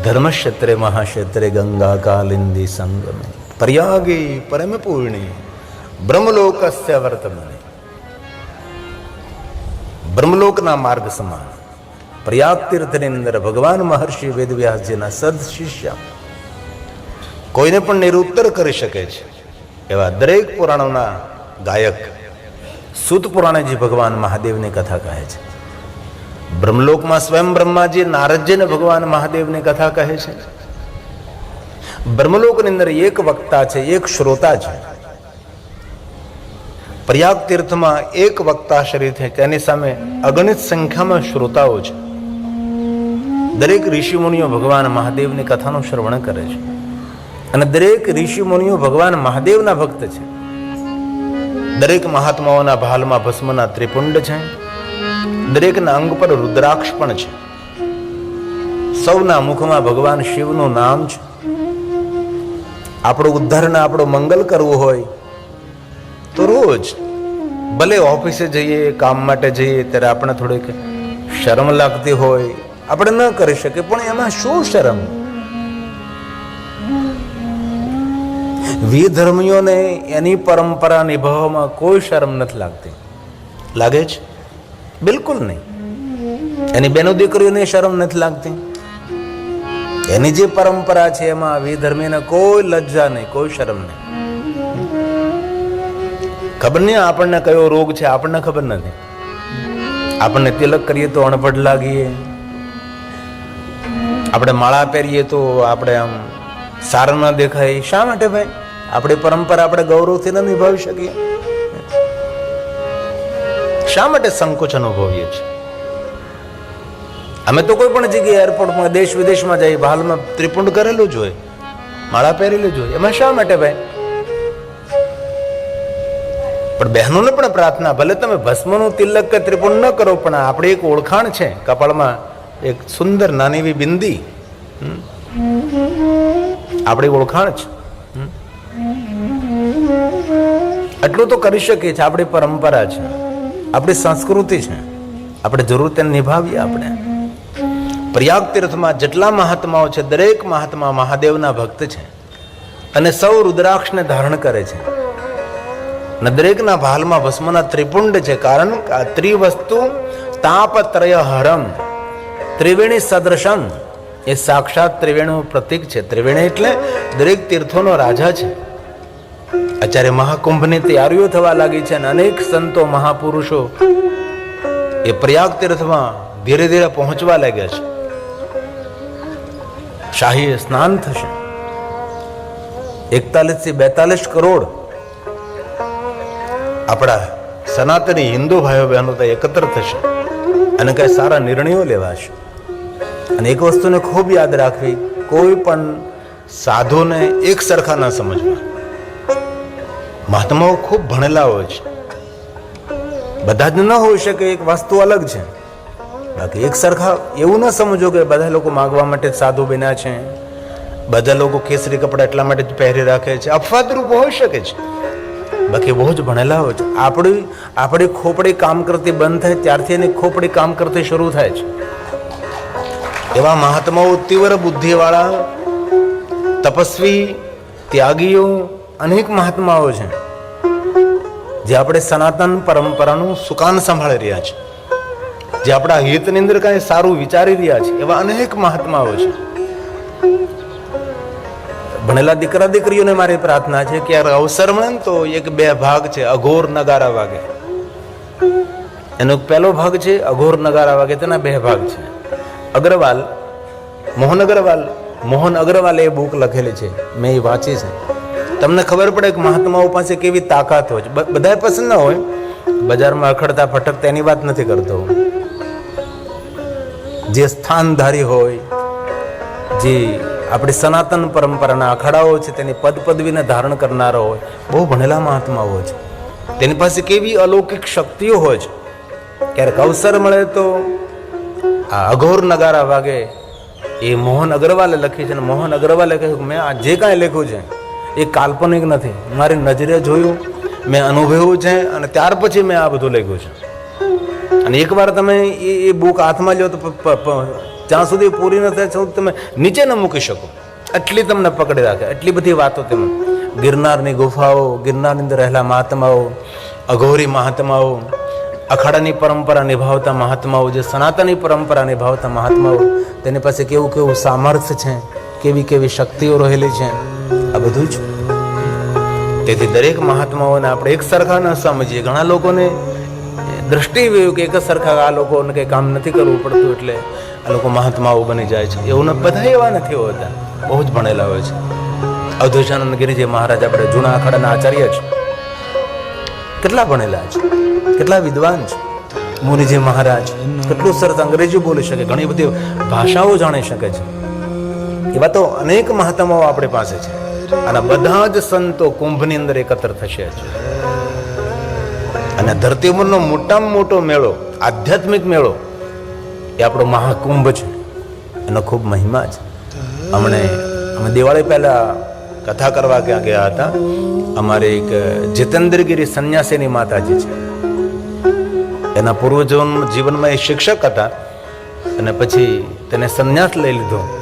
ધર્મક્ષેત્રે મહાક્ષેત્રે ગંગા કાલિંદી સંગમે પ્રયાગે પરમ પૂર્ણી બ્રહ્મલોકસ્ય વર્તમને બ્રહ્મલોકના માર્ગ સમાન પ્રયાગ તીર્થની અંદર ભગવાન મહર્ષિ વેદવ્યાસજીના સદ શિષ્ય કોઈને પણ નિરુત્તર કરી શકે છે એવા દરેક પુરાણોના ગાયક સુત પુરાણેજી ભગવાન મહાદેવની કથા કહે છે બ્રહ્મલોકમાં સ્વયં બ્રહ્માજી નારદજીને ભગવાન મહાદેવની કથા કહે છે. બ્રહ્મલોકની અંદર એક વક્તા છે, એક શ્રોતા છે. પ્રયાગ તીર્થમાં એક વક્તા શરીર છે, તેની સામે અગણિત સંખ્યામાં શ્રોતાઓ છે. દરેક ઋષિમુનિઓ ભગવાન મહાદેવની કથાનું શ્રવણ કરે છે. અને દરેક ઋષિમુનિઓ ભગવાન મહાદેવના ભક્ત છે. દરેક મહાત્માઓના ભાલમાં ભસ્મના ત્રિપુંડ છે. દરેકના અંગ પર રુદ્રાક્ષ પણ છે. સૌના મુખમાં ભગવાન શિવનું નામ છે. આપણો ઉદ્ધારને આપણો મંગલ કરવું હોય, તો રોજ ભલે ઓફિસે જઈએ, કામ માટે જઈએ, ત્યારે આપણે થોડીક શરમ લાગતી હોય, આપણે ન કરી શકીએ, પણ એમાં શું શરમ? વિધર્મીઓને એની પરંપરા નિભાવવામાં કોઈ શરમ નથી લાગતી. લાગે છે? બિલકુલ નહીં. એની બેનો દીકરીઓને શરમ નથી લાગતી. એની જે પરંપરા છે એમાં વિધર્મીને કોઈ લજ્જા નહીં, કોઈ શરમ નહીં. ખબર નહીં આપણને કયો રોગ છે, આપણને ખબર નથી. આપણને તિલક કરીએ તો અણપઢ લાગીએ. આપણે માળા પહેરીએ તો આપણે આમ સારા ન દેખાય. શા માટે ભાઈ? આપણી પરંપરા આપણે ગૌરવથી ન નિભાવી શકીએ. શા માટે સંકોચ અનુભવીએ છીએ? અમે તો કોઈ પણ જગ્યાએ એરપોર્ટમાં દેશ વિદેશમાં જઈએ, હાલમાં ત્રિપુંડ કરેલું જ હોય, માળા પહેરેલું જ હોય. એમાં શા માટે ભાઈ? પણ બહેનોને પણ પ્રાર્થના, ભલે તમે ભસ્મનું તિલક કે ત્રિપુણ ન કરો, પણ આપણી એક ઓળખાણ છે. કપાળમાં એક સુંદર નાની એવી બિંદી. આપણી ઓળખાણ છે. આટલું તો કરી શકીએ છીએ, આપણી પરંપરા છે. આપણી સંસ્કૃતિ છે. આપણે જરૂર તેને નિભાવીએ આપણે. પ્રયાગ તીર્થમાં જેટલા મહાત્માઓ છે, દરેક મહાત્મા મહાદેવના ભક્ત છે. અને સૌ રુદ્રાક્ષને ધારણ કરે છે. અને દરેકના ભાલમાં ભસ્મના ત્રિપુંડ છે, કારણ કે આ ત્રિવસ્તુ તાપત્રય હરમ ત્રિવેણી સદૃશમ. એ સાક્ષાત ત્રિવેણીનું પ્રતીક છે. ત્રિવેણી એટલે દરેક તીર્થોનો રાજા છે. અત્યારે મહાકુંભની તૈયારીઓ થવા લાગી છે અને અનેક સંતો મહાપુરુષો એ પ્રયાગ તીર્થમાં ધીરે ધીરે પહોંચવા લાગ્યા છે. શાહી સ્નાન થશે. એકતાલીસથી બેતાલીસ કરોડ આપણા સનાતની હિન્દુ ભાઈઓ બહેનો તો એકત્ર થશે અને કઈ સારા નિર્ણયો લેવાશે. અને એક વસ્તુને ખૂબ યાદ રાખવી, કોઈ પણ સાધુને એક સરખા ન સમજવા. મહાત્માઓ ખૂબ ભણેલા હોય છે બધા જ ન હોઈ શકે, એક વસ્તુ અલગ છે. બાકી એક સરખા એવું ન સમજો કે બધા લોકો માગવા માટે સાધુ બન્યા છે. બધા લોકો કેસરી કપડાં એટલા માટે જ પહેરી રાખે છે. અપવાદરૂપ હોઈ શકે છે. બાકી બહુ જ ભણેલા હોય છે. આપણી આપણી ખોપડી કામ કરતી બંધ થાય, ત્યારથી એની ખોપડી કામ કરતી શરૂ થાય છે. એવા મહાત્માઓ તીવ્ર બુદ્ધિવાળા, તપસ્વી, ત્યાગીઓ અનેક મહાત્માઓ છે, જે આપણે સનાતન પરંપરાનું સુકાન સંભાળી રહ્યા છે, જે આપણા હિતની અંદર કાંઈ સારું વિચારી રહ્યા છે, એવા અનેક મહાત્માઓ છે. ભણેલા દીકરા દીકરીઓને મારી પ્રાર્થના છે કે યાર અવસર મળે ને તો એક બે ભાગ છે, અઘોર નગારા વાગે. એનો પહેલો ભાગ છે, અઘોર નગારા વાગે, તેના બે ભાગ છે. અગ્રવાલ, મોહન અગ્રવાલ, મોહન અગ્રવાલે એ બુક લખેલી છે, મેં એ વાંચી છે. તમને ખબર પડે કે મહાત્માઓ પાસે કેવી તાકાત હોય છે? બધા પસંદ ના હોય. બજારમાં અખડતા ફટકતા એની વાત નથી કરતો. જે સ્થાનધારી હોય, જે આપણી સનાતન પરંપરાના અખાડાઓ છે, તેની પદ પદવીને ધારણ કરનારો હોય, બહુ ભણેલા મહાત્માઓ છે. તેની પાસે કેવી અલૌકિક શક્તિઓ હોય છે? ક્યારેક અવસર મળે તો આ અઘોર નગારા વાગે એ મોહન અગ્રવાલે લખી છે અને મોહન અગ્રવાલે કહ્યું કે મેં આ જે કાંઈ લખ્યું છે એ કાલ્પનિક નથી. મારી નજરે જોયું, મેં અનુભવ્યું છે અને ત્યાર પછી મેં આ બધું લખ્યું છે. અને એકવાર તમે એ એ બુક હાથમાં લો તો જ્યાં સુધી પૂરી ન થાય તમે નીચે ન મૂકી શકો. એટલી તમને પકડી રાખે એટલી બધી વાતો તેમાં. ગિરનારની ગુફાઓ, ગિરનારની અંદર રહેલા મહાત્માઓ, અઘોરી મહાત્માઓ, અખાડાની પરંપરા નિભાવતા મહાત્માઓ, જે સનાતની પરંપરા નિભાવતા મહાત્માઓ, તેની પાસે કેવું કેવું સામર્થ્ય છે, કેવી કેવી શક્તિઓ રહેલી છે. આ બધું જ. તેથી દરેક મહાત્માઓને આપણે એક સરખા ન સમજીએ. ઘણા લોકોને દ્રષ્ટિ એવી કે એક જ સરખા આ લોકોને કંઈ કામ નથી કરવું પડતું એટલે આ લોકો મહાત્માઓ બની જાય છે. એવું બધા એવા નથી હોતા. બહુ જ ભણેલા હોય છે. અવધૂષાનંદ ગિરિજી મહારાજ આપણે જૂના અખાડાના આચાર્ય છે કેટલા ભણેલા છે? કેટલા વિદ્વાન છે? મુનિજી મહારાજ. કેટલું સરસ અંગ્રેજી બોલી શકે. ઘણી બધી ભાષાઓ જાણી શકે છે. એવા તો અનેક મહાત્માઓ આપણી પાસે છે. અને બધા જ સંતો કુંભની અંદર એકત્ર થશે અને ધરતી ઉપરનો મોટામાં મોટો મેળો, આધ્યાત્મિક મેળો, એ આપણો મહાકુંભ છે. એનો ખૂબ મહિમા છે. અમને, અમે દિવાળી પહેલા કથા કરવા ક્યાં ગયા હતા? અમારે એક જીતેન્દ્રગીરી સંન્યાસીની માતાજી છે. એના પૂર્વજો જીવનમાં એ શિક્ષક હતા. અને પછી તેને સંન્યાસ લઈ લીધો.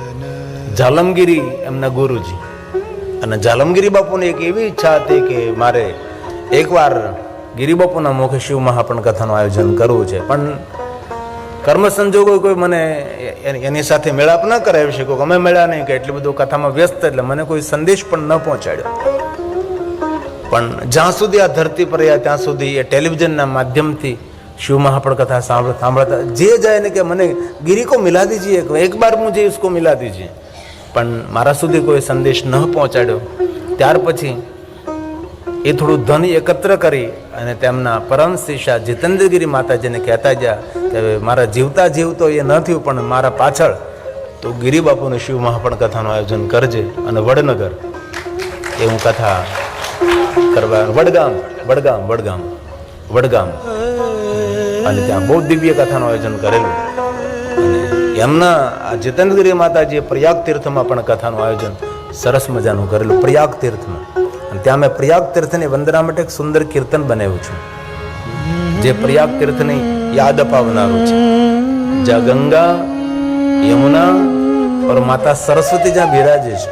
જાલમગીરી એમના ગુરુજી. અને જાલમગીરી બાપુની એક એવી ઈચ્છા હતી કે મારે એકવાર ગીરી બાપુના મુખે શિવ મહાપણ કથાનું આયોજન કરવું છે. પણ કર્મ સંજોગો કોઈ મને એની સાથે મેળાપ ન કરાવી શક્યો અમે મેળા નહીં કે એટલું બધું કથામાં વ્યસ્ત એટલે મને કોઈ સંદેશ પણ ન પહોંચાડ્યો. પણ જ્યાં સુધી આ ધરતી પર રહ્યા ત્યાં સુધી એ ટેલિવિઝનના માધ્યમથી શિવ મહાપણ કથા સાંભળતા સાંભળતા, જે જાય ને કે મને ગીરી કો મિલા દીજીએ એક બાર મુજે ઉસકો મિલા દીજીએ પણ મારા સુધી કોઈ સંદેશ ન પહોંચાડ્યો. ત્યાર પછી એ થોડું ધન એકત્ર કરી અને તેમના પરમ શિષ્યા જીતેન્દ્રગીરી માતાજીને કહેતા ગયા કે મારા જીવતા જીવતો એ ન થયું, પણ મારા પાછળ તો ગિરિબાપુની શિવ મહાપણ કથાનું આયોજન કરજે અને વડનગર. એ હું કથા કરવા વડગામ વડગામ વડગામ વડગામ. અને ત્યાં બહુ દિવ્ય કથાનું આયોજન કરેલું. એમના આ જીતેન્દ્રગીરી માતાજીએ પ્રયાગ તીર્થમાં પણ કથાનું આયોજન સરસ મજાનું કરેલું, પ્રયાગ તીર્થમાં. અને ત્યાં મેં પ્રયાગ તીર્થની વંદના માટે એક સુંદર કીર્તન બનાવ્યું છું, જે પ્રયાગ તીર્થની યાદ અપાવનારું છે. જ્યાં ગંગા, યમુના પર માતા સરસ્વતી જ્યાં બિરાજે છે,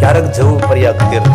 ક્યારેક જવું પ્રયાગ તીર્થ.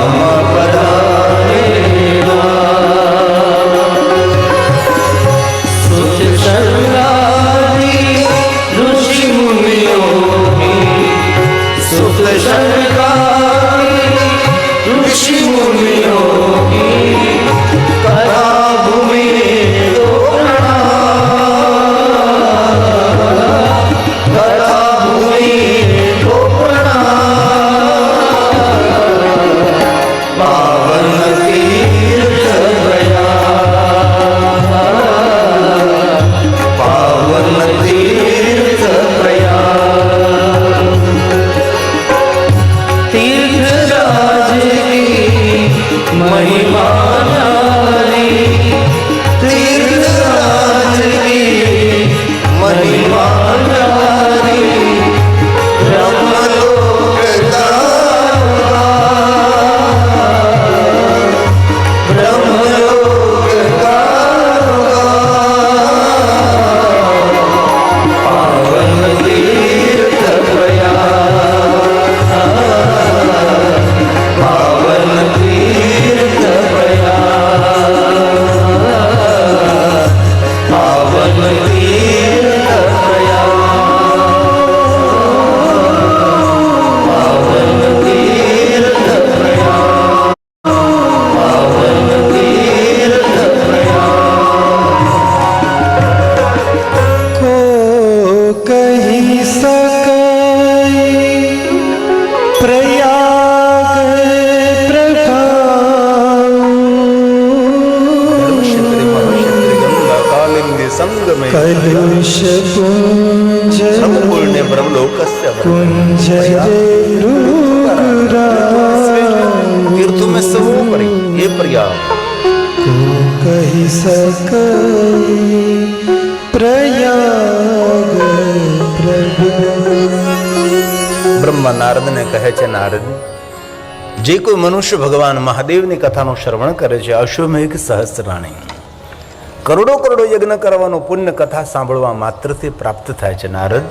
કરી પ્રયાગ બ્રહ્મા નારદને કહે છે, નારદ, જે કોઈ મનુષ્ય ભગવાન મહાદેવની કથાનું શ્રવણ કરે છે, અશ્વમેઘ સહસ્રાણી. કરોડો કરોડો યજ્ઞ કરવાનો પુણ્ય કથા સાંભળવા માત્રથી પ્રાપ્ત થાય છે, નારદ.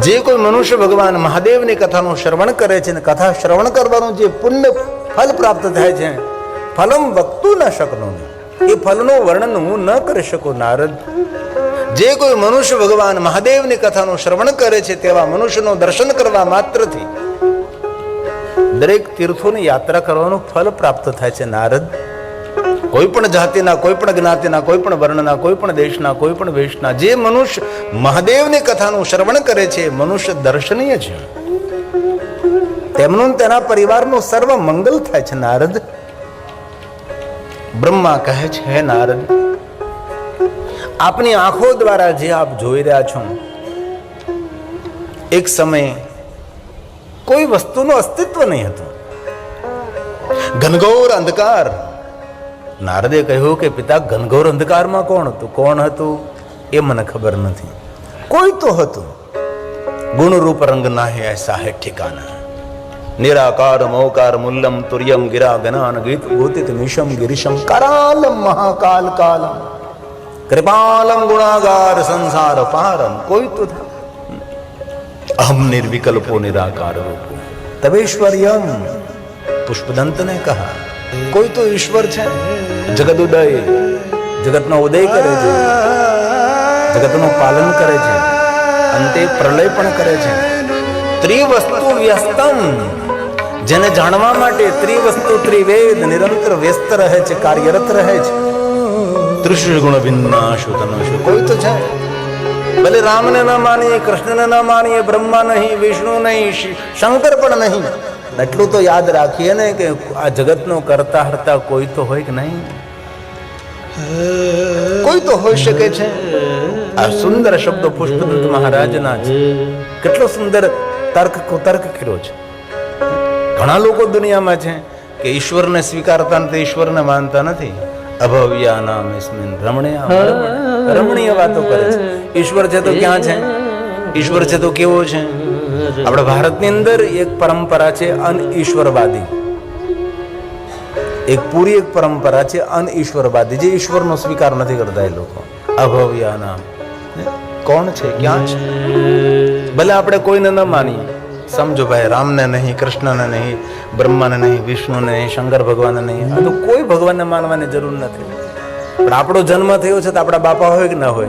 જે કોઈ મનુષ્ય ભગવાન મહાદેવની કથાનું શ્રવણ કરે છે ને કથા શ્રવણ કરવાનું જે પુણ્ય ફલ પ્રાપ્ત થાય છે, ફલમ વક્તું ન શકનું નહીં. એ ફલનું વર્ણન હું ન કરી શકું, નારદ. જે કોઈ મનુષ્ય ભગવાન મહાદેવની કથાનું શ્રવણ કરે છે તેવા મનુષ્યનું દર્શન કરવા માત્રથી દરેક તીર્થોની યાત્રા કરવાનું ફલ પ્રાપ્ત થાય છે, નારદ. કોઈ પણ જાતિના, કોઈ પણ જ્ઞાતિના, કોઈ પણ વર્ણના, કોઈ પણ દેશના, કોઈ પણ વેશના, જે મનુષ્ય મહાદેવની કથાનું શ્રવણ કરે છે મનુષ્ય દર્શનીય છે. તેમનું તેના પરિવારનું સર્વ મંગલ થાય છે, નારદ. બ્રહ્મા કહે છે, હે નારદ, આપની આંખો દ્વારા જે આપ જોઈ રહ્યા છો, એક સમયે કોઈ વસ્તુનું અસ્તિત્વ નહીં હતું. ઘનઘોર અંધકાર. નારદે કહ્યું કે, પિતા, ઘનઘોર અંધકારમાં કોણ હતું? કોણ હતું? એ મને ખબર નથી. કોઈ તો હતું. ગુણ રૂપ રંગ નાહે એસા હે ઠિકાના નિરાકાર મૌકાર મુલ્લમ તુર્યમ ગિરા ગનાન ગીત ગોતિત મિશમ ગિરિશમ કરાલમ મહાકાલ કાલમ કૃપાલમ ગુણાગાર સંસાર પારમ કોઈ તો અહમ નિર્વિકલ્પો નિરાકાર રૂપો તવેશ્વર્યમ પુષ્પદંત ને કહા કોઈ તો ઈશ્વર છે જગત ઉદય જગતનો ઉદય કરે છે જગતનું પાલન કરે છે અંતે પ્રલય પણ કરે છે ત્રિવસ્તુ વ્યસ્તમ જેને જાણવા માટે ત્રિવસ્તુ ત્રિવેદ નિરંતર વ્યસ્ત રહે છે કાર્યરત રહે છે. ત્રિશુળ ગુણ વિનાશુ તનુષુ. કોઈ તો છે ભલે રામને ન માનીએ કૃષ્ણને ન માનીએ બ્રહ્મા નહીં વિષ્ણુ નહીં શંકર પણ નહીં. એટલું તો યાદ રાખીએ ને કે આ જગતનો કરતા હરતા કોઈ તો હોય કે નહીં? કોઈ તો હોઈ શકે છે. આ સુંદર શબ્દો પુષ્પદત્ત મહારાજના છે. કેટલો સુંદર તર્ક કુતર્ક કર્યો છે. ઘણા લોકો દુનિયામાં છે કે ઈશ્વરને સ્વીકારતા નથી, ઈશ્વરને માનતા નથી. અભવ્યા નામ ઇસ્મિન રમણીય રમણીય વાતો કરે છે. ઈશ્વર છે તો ક્યાં છે? ઈશ્વર છે તો કેવો છે? આપણા ભારતની અંદર એક પરંપરા છે અનઈશ્વરવાદી એક પૂરી એક પરંપરા છે અનઈશ્વરવાદી જે ઈશ્વરનો સ્વીકાર નથી કરતા એ લોકો. અભવ્યા નામ. કોણ છે? ક્યાં છે? ભલે આપણે કોઈને ન માનીએ. સમજો ભાઈ, રામને નહીં, કૃષ્ણને નહીં, બ્રહ્માને નહીં, વિષ્ણુને નહીં, શંકર ભગવાનને નહીં. આ તો કોઈ ભગવાનને માનવાની જરૂર નથી. પણ આપણો જન્મ થયો છે તો આપણા બાપા હોય કે ના હોય?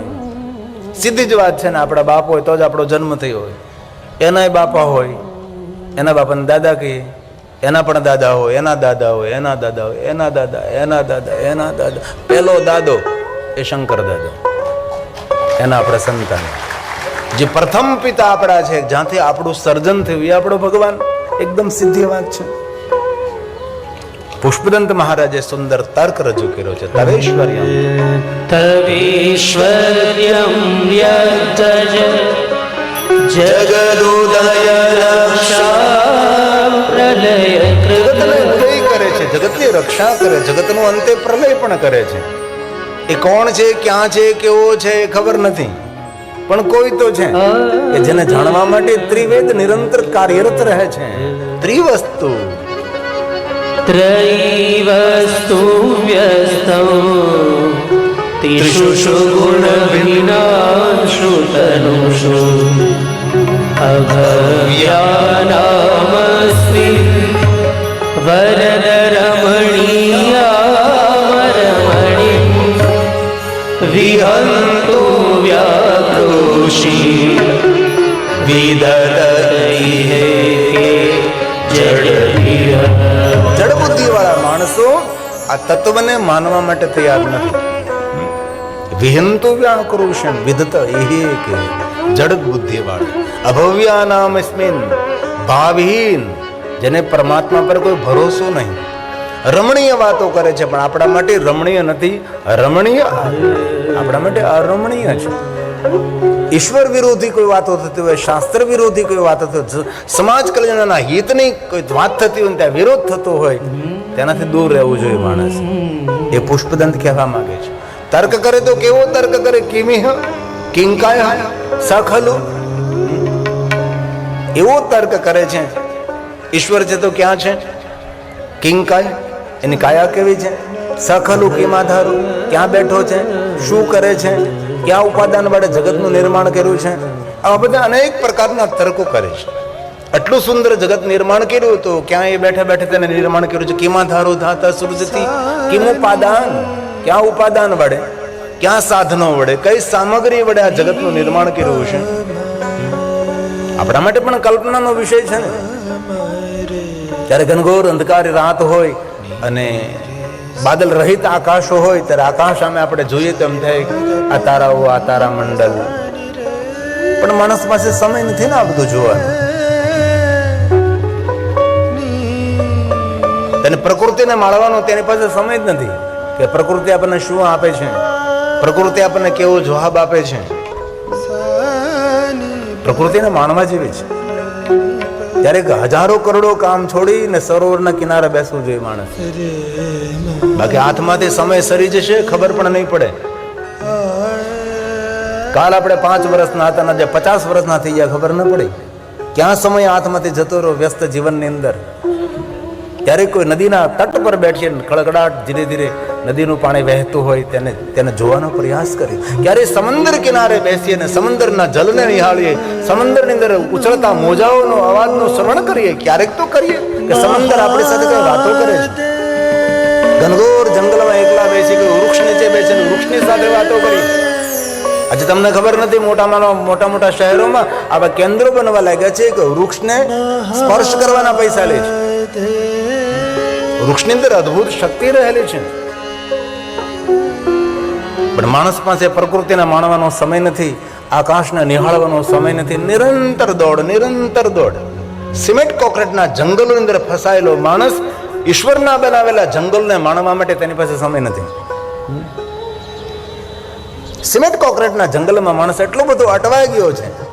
સીધી જ વાત છે ને, આપણા બાપ હોય તો જ આપણો જન્મ થયો હોય. એનાય બાપા હોય, એના બાપાને દાદા કહીએ. એના પણ દાદા હોય, એના દાદા હોય, એના દાદા હોય, એના દાદા એના દાદા એના દાદા. પેલો દાદો એ શંકર દાદો. એના આપણા સંતાન. જે પ્રથમ પિતા આપણા છે જ્યાંથી આપણું સર્જન થયું એ આપણો ભગવાન. એકદમ સીધી વાત છે. પુષ્પદંત મહારાજે સુંદર તર્ક રજૂ કર્યો છે તવેશ્વર્યમ તવેશ્વર્યમ વ્યતજ જગદુદય જગતને ઉદય કરે છે જગતની રક્ષા કરે જગતનો અંતે પ્રલય પણ કરે છે. એ કોણ છે ક્યાં છે કેવો છે ખબર નથી. પણ કોઈ તો છે કે જેને જાણવા માટે ત્રિવેદ નિરંતર કાર્યરત રહે છે. ત્રિવસ્તુ. ત્રૈવસ્તુ વ્યસ્ત. ત્રિષુષુ ગુણ વિનાશુ તનુષુ. અભવ્યાનામસ્તિ. વરદ રમણીયા રમણી વિહંત जडभिः જડ બુદ્ધિ વાળા માણસો આ તત્વને માનવા માટે તૈયાર નથી વિહંતુ વ્યાકૃષણ વિદત એ કે જડ બુદ્ધિ વાળા અભવ્યા નામ અસ્મિન ભાવહીન જેને પરમાત્મા પર કોઈ ભરોસો નહીં રમણીય વાતો કરે છે પણ આપણા માટે રમણીય નથી રમણીય આપણા માટે અરમણીય છે ઈશ્વર વિરોધી કોઈ વાતો થતી હોય, શાસ્ત્ર વિરોધી કોઈ વાતો થતી સમાજ કલ્યાણના હિતની કોઈ વાત થતી હોય ત્યાં વિરોધ થતો હોય, તેનાથી દૂર રહેવું જોઈએ માણસ. એ પુષ્પદંત કહેવા માંગે છે. તર્ક કરે તો કેવો તર્ક કરે? કિમિહ, કિંકાય, સખલુ. એવો તર્ક કરે છે. ઈશ્વર છે તો ક્યાં છે? કિંકાય, એની કાયા કેવી છે? સખલુ, કિમાધારું. ક્યાં બેઠો છે? શું કરે છે? કયા ઉપાદાન વડે જગતનું નિર્માણ કર્યું છે? આવા બધા અનેક પ્રકારના તર્કો કરે છે. આટલું સુંદર જગત નિર્માણ કર્યું તો ક્યાં એ બેઠા બેઠા તેને નિર્માણ કર્યું છે? કિમાધારો ધાતા સૃજતી કેમ ઉપાદાન? ક્યાં ઉપાદાન વડે? ક્યાં સાધનો વડે? કઈ સામગ્રી વડે આ જગતનું નિર્માણ કર્યું છે? આપણા માટે પણ કલ્પનાનો વિષય છે ને. ત્યારે ઘનઘોર અંધકારી રાત હોય અને બાદલ રહિત આકાશો હોય ત્યારે આકાશ સામે આપણે જોઈએ તો એમ થાય આ તારાઓ, આ તારા મંડળ પણ માણસ પાસે સમય નથી ને આ બધું જોવાનું. તેને પ્રકૃતિને માળવાનો તેની પાસે સમય જ નથી કે પ્રકૃતિ આપણને શું આપે છે? પ્રકૃતિ આપણને કેવો જવાબ આપે છે? પ્રકૃતિને માણવા જેવી છે. ત્યારે હજારો કરોડો કામ છોડી ને સરોવરના કિનારે બેસવું જોઈએ માણસ. બાકી હાથમાંથી સમય સરી જશે ખબર પણ નહીં પડે. કાલ આપણે પાંચ વર્ષના હતા ને આજે પચાસ વર્ષના થઈ ગયા ખબર ન પડી? ક્યાં સમય હાથમાંથી જતો રહ્યો વ્યસ્ત જીવનની અંદર? ત્યારે કોઈ નદીના તટ પર બેઠીએ ને ધીરે ધીરે નદીનું પાણી વહેતું હોય તેને તેને જોવાનો પ્રયાસ કરીએ ક્યારે સમંદર કિનારે બેસીએ અને સમંદરના જલને નિહાળીએ, સમંદરની અંદર ઉછળતા મોજાઓનો અવાજનું શ્રવણ કરીએ, ક્યારેક તો કરીએ કે સમંદર આપણી સાથે કઈ વાતો કરે છે. ઘનઘોર જંગલમાં એકલા બેસી કે વૃક્ષ નીચે બેસીને વૃક્ષની સાથે વાતો કરી આજે તમને ખબર નથી, મોટામાં મોટા મોટા શહેરોમાં આવા કેન્દ્રો બનવા લાગ્યા છે કે વૃક્ષને સ્પર્શ કરવાના પૈસા લે છે. વૃક્ષની અંદર અદ્ભુત શક્તિ રહેલી છે. પણ માણસ પાસે પ્રકૃતિને માણવાનો સમય નથી, આકાશને નિહાળવાનો સમય નથી. નિરંતર દોડ નિરંતર દોડ. સિમેન્ટ કોકરેટના જંગલોની અંદર ફસાયેલો માણસ ઈશ્વરના બનાવેલા જંગલને માણવા માટે તેની પાસે સમય નથી. સિમેન્ટ કોકરેટના જંગલમાં માણસ એટલો બધો અટવાઈ ગયો છે.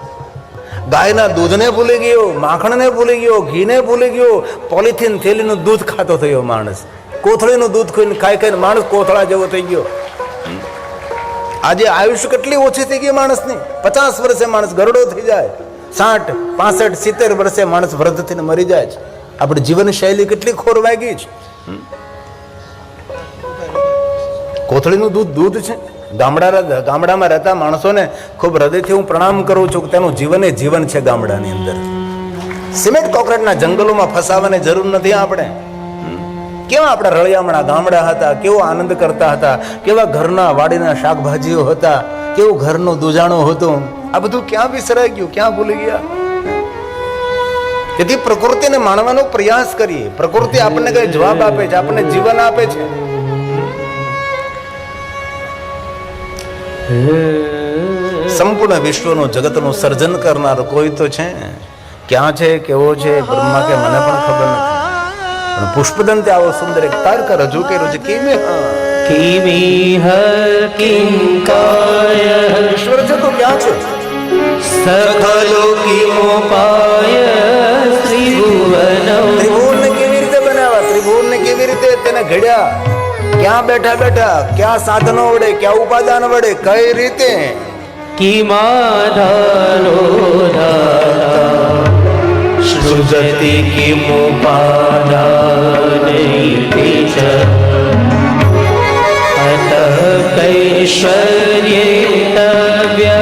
ગાયના દૂધને ભૂલી ગયો, માખણને ભૂલી ગયો, ઘીને ભૂલી ગયો, પોલિથીન થેલીનું દૂધ ખાતો થયો માણસ. કોથળીનું દૂધ ખાઈને ખાઈ ખાઈને માણસ કોથળા જેવો થઈ ગયો. આજે આયુષ્ય કેટલી ઓછી થઈ ગઈ માણસની? પચાસ વર્ષે માણસ ગરડો થઈ જાય. સાઠ, પાસઠ, સિત્તેર વર્ષે માણસ વૃદ્ધ થઈને મરી જાય છે. આપણી જીવન શૈલી કેટલી ખોરવાઈ ગઈ છે? કોથળીનું દૂધ દૂધ છે? ગામડા ગામડામાં રહેતા માણસોને ખૂબ હૃદયથી હું પ્રણામ કરું છું કે તેનું જીવન એ જીવન છે ગામડાની અંદર. સિમેન્ટ કોન્ક્રીટના જંગલોમાં ફસાવાની જરૂર નથી આપણે. કેવા આપણા રળિયામણા ગામડા હતા, કેવો આનંદ કરતા હતા, કેવા ઘરના વાડીના શાકભાજીઓ હતા, કેવું ઘરનું દુજાણું હતું. આ બધું ક્યાં વિસરાઈ ગયું, ક્યાં ભૂલી ગયા? તેથી પ્રકૃતિને માણવાનો પ્રયાસ કરીએ. પ્રકૃતિ આપણને કઈ જવાબ આપે છે, આપણને જીવન આપે છે. સંપૂર્ણ વિશ્વનું જગતનું સર્જન કરનાર કોઈ તો છે? ક્યાં છે કેવો છે બ્રહ્મા કે મને પણ ખબર નથી. પણ પુષ્પદંતે આવો સુંદર એક તારક રજૂ કર્યો છે કેમ કિમિહ કિંકાય ઈશ્વર છે તો ક્યાં છે? સકલો કિમો પાય ત્રિભુવન. ત્રિભુવન કેવી રીતે બનાવ્યા? ત્રિભુવન કેવી રીતે તેને ઘડ્યા? ક્યાં બેઠા બેઠા? ક્યાં સાધનો વડે, ક્યાં ઉપાદાન વડે, કઈ રીતે? કિમાધાનો ધાતા સૃજતિ કિમુપાદાનૈતિ ચ અત કૈશ્વર્યેતવ્ય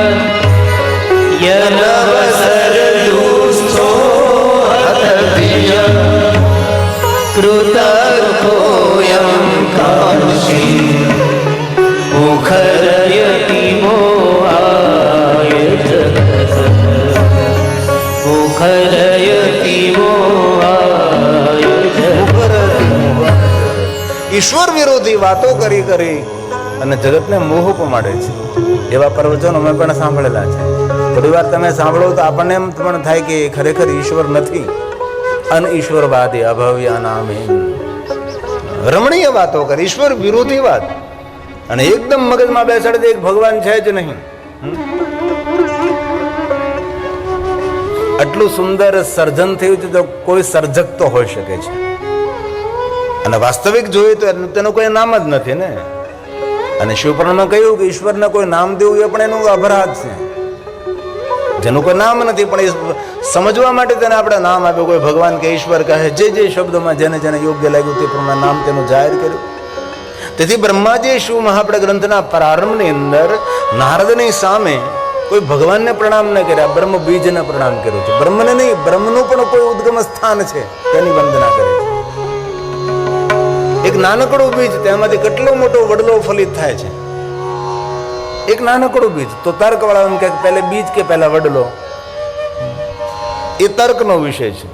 યનવસરદુસ્થો હતધિય. કૃતકોયમ ઈશ્વર વિરોધી વાતો કરી કરી અને જગતને મોહ પમાડે છે. એવા પ્રવચનો મેં પણ સાંભળેલા છે. થોડી વાર તમે સાંભળો તો આપણને એમ પણ થાય કે ખરેખર ઈશ્વર નથી. અનઈશ્વરવાદી અભવ્યા નામે. રમણીય વાતો કરી, ઈશ્વર વિરોધી વાત. અને એકદમ મગજમાં બેસાડે દે, એક ભગવાન છે જ નહીં. આટલું સુંદર સર્જન થયું છે, તો કોઈ સર્જક તો હોઈ શકે છે. અને વાસ્તવિક જોઈએ તો તેનું કોઈ નામ જ નથી ને. અને શિવપુરાણમાં કહ્યું કે ઈશ્વરને કોઈ નામ દેવું એ પણ એનું અપરાધ છે. જેનું કોઈ નામ નથી, પણ સમજવા માટે તેને આપણે નામ આપ્યું. કોઈ ભગવાન કે ઈશ્વર કહે, જે જે શબ્દોમાં જેને જેને યોગ્ય લાગ્યું તે પ્રમાણે નામ તેનું જાહેર કર્યું. તેથી બ્રહ્માજી શિવ મહાપ્રદ ગ્રંથના પ્રારંભની અંદર નારદની સામે કોઈ ભગવાનને પ્રણામ ન કર્યા બ્રહ્મ બીજને પ્રણામ કર્યું છે. બ્રહ્મને નહીં, બ્રહ્મનું પણ કોઈ ઉદ્ગમ સ્થાન છે, તેની વંદના કરે છે. એક નાનકડું બીજ તેમાંથી કેટલો મોટો વડલો ફલિત થાય છે? એક નાનકડું બીજ. તો તર્કવાળા એમ કે પહેલે બીજ કે પહેલા વડલો? એ તર્કનો વિષય છે.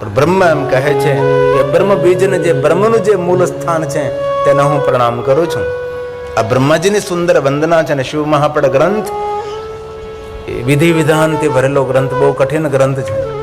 પણ બ્રહ્મ એમ કહે છે કે બ્રહ્મ બીજને જે બ્રહ્મનું જે મૂળ સ્થાન છે, તેને હું પ્રણામ કરું છું. આ બ્રહ્માજીની સુંદર વંદના છે અને શિવ મહાપડ ગ્રંથ, એ વિધિ વિધાનથી ભરેલો ગ્રંથ, બહુ કઠિન ગ્રંથ છે.